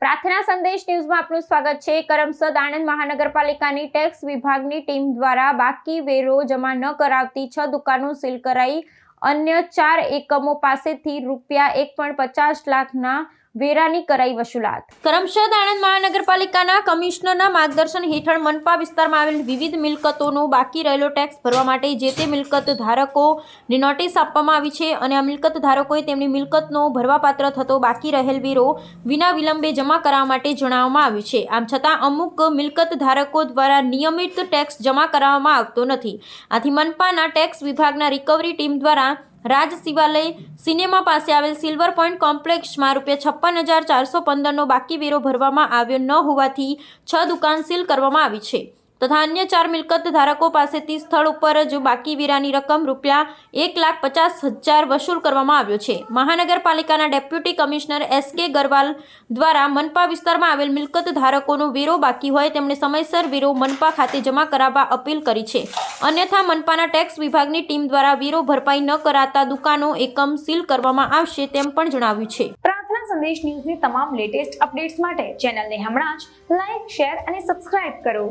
પ્રાર્થના સંદેશ ન્યૂઝમાં આપનું સ્વાગત છે. કરમસદ આણંદ મહાનગરપાલિકાની ટેક્સ વિભાગની ટીમ દ્વારા બાકી વેરો જમા ન કરાવતી છ દુકાનો સીલ કરાઈ. અન્ય ચાર એકમો પાસેથી રૂપિયા એક પણ પચાસ લાખના વેરાની કરાઈ વસૂલાત. કરમસદ આણંદ મહાનગરપાલિકાના કમિશનરના માર્ગદર્શન હેઠળ મનપા વિસ્તારમાં આવેલ વિવિધ મિલકતોનો બાકી રહેલો ટેક્સ ભરવા માટે જે તે મિલકત ધારકોને નોટિસ આપવામાં આવી છે અને આ મિલકત ધારકોએ તેમની મિલકતનો ભરવાપાત્ર થતો બાકી રહેલ વેરો વિના વિલંબે જમા કરાવવા માટે જણાવવામાં આવ્યું છે. આમ છતાં અમુક મિલકત ધારકો દ્વારા નિયમિત ટેક્સ જમા કરાવવામાં આવતો નથી. આથી મનપાના ટેક્સ વિભાગના રિકવરી ટીમ દ્વારા રાજ શિવાલય સિનેમા પાસે આવેલ સિલ્વર પોઈન્ટ કોમ્પ્લેક્સમાં રૂપિયા છપ્પન હજાર ચારસો પંદરનો બાકી વેરો ભરવામાં આવ્યો ન હોવાથી છ દુકાન સીલ કરવામાં આવી છે. તથા અન્ય ચાર મિલકત ધારકો પાસેથી સ્થળ ઉપર જ બાકી વીરાની રકમ રૂપિયા એક લાખ પચાસ હજાર વસૂલ કરવામાં આવ્યો છે. મહાનગરપાલિકાના ડેપ્યુટી કમિશનર એસ કે ગરવાલ દ્વારા મનપા વિસ્તારમાં આવેલ મિલકત ધારકોનો વીરો બાકી હોય તેમણે સમયસર વીરો મનપા ખાતે જમા કરાવવા અપીલ કરી છે. અન્યથા મનપાના ટેક્સ વિભાગની ટીમ દ્વારા વીરો ભરપાઈ ન કરાતા દુકાનો એકમ સીલ કરવામાં આવશે તેમ પણ જણાવ્યું છે. પ્રાર્થના સંદેશ ન્યૂઝની તમામ લેટેસ્ટ અપડેટ્સ માટે ચેનલને હમણાં જ લાઈક, શેર અને સબસ્ક્રાઇબ કરો.